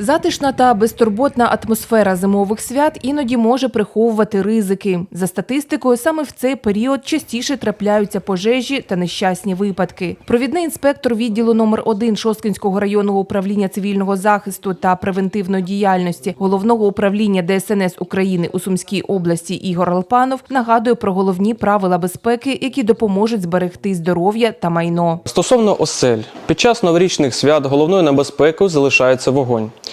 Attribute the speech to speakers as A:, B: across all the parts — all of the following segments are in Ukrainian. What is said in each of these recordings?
A: Затишна та безтурботна атмосфера зимових свят іноді може приховувати ризики. За статистикою, саме в цей період частіше трапляються пожежі та нещасні випадки. Провідний інспектор відділу номер 1 Шосткинського районного управління цивільного захисту та превентивної діяльності головного управління ДСНС України у Сумській області Ігор Алпанов нагадує про головні правила безпеки, які допоможуть зберегти здоров'я та майно.
B: Стосовно осель, під час новорічних свят головною небезпекою залишається вогонь.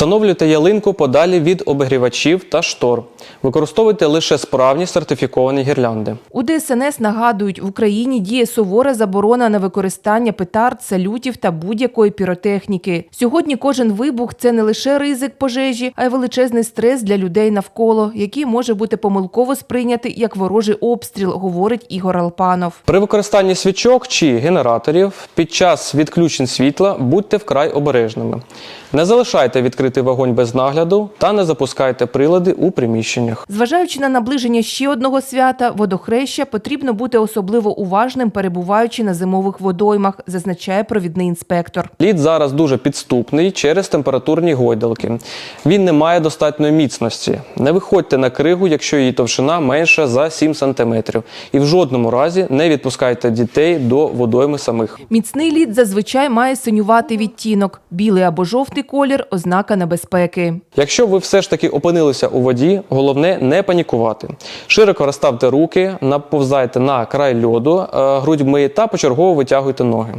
B: Встановлюйте ялинку подалі від обігрівачів та штор. Використовуйте лише справні сертифіковані гірлянди.
A: У ДСНС нагадують, в Україні діє сувора заборона на використання петард, салютів та будь-якої піротехніки. Сьогодні кожен вибух це не лише ризик пожежі, а й величезний стрес для людей навколо, який може бути помилково сприйнятий як ворожий обстріл, говорить Ігор Алпанов.
B: При використанні свічок чи генераторів під час відключень світла будьте вкрай обережними. Не залишайте відкритий вогонь без нагляду та не запускайте прилади у приміщеннях.
A: Зважаючи на наближення ще одного свята, водохреща потрібно бути особливо уважним, перебуваючи на зимових водоймах, зазначає провідний інспектор.
B: Лід зараз дуже підступний через температурні гойдалки. Він не має достатньої міцності. Не виходьте на кригу, якщо її товщина менша за 7 см. І в жодному разі не відпускайте дітей до водойми самих.
A: Міцний лід зазвичай має синюватий відтінок, білий або жовтий колір ознака небезпеки.
B: Якщо ви все ж таки опинилися у воді, головне не панікувати. Широко розставте руки, наповзайте на край льоду е, грудьми та почергово витягуйте ноги.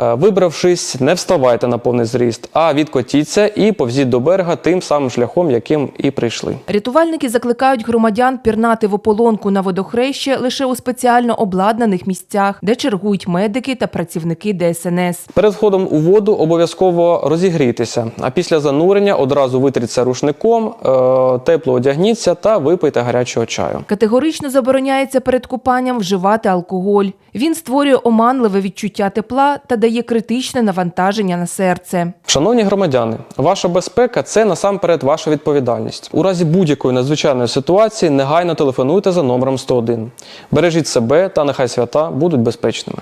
B: Е, Вибравшись, не вставайте на повний зріст, а відкотіться і повзіть до берега тим самим шляхом, яким і прийшли.
A: Рятувальники закликають громадян пірнати в ополонку на водохреще лише у спеціально обладнаних місцях, де чергують медики та працівники ДСНС.
B: Перед входом у воду обов'язково розігрітися, а після занурення одразу витріться рушником, е, тепло одягніться та випийте гарячого чаю.
A: Категорично забороняється перед купанням вживати алкоголь. Він створює оманливе відчуття тепла та дає критичне навантаження на серце.
B: Шановні громадяни, ваша безпека це насамперед ваша відповідальність. У разі будь-якої надзвичайної ситуації негайно телефонуйте за номером 101. Бережіть себе та нехай свята будуть безпечними.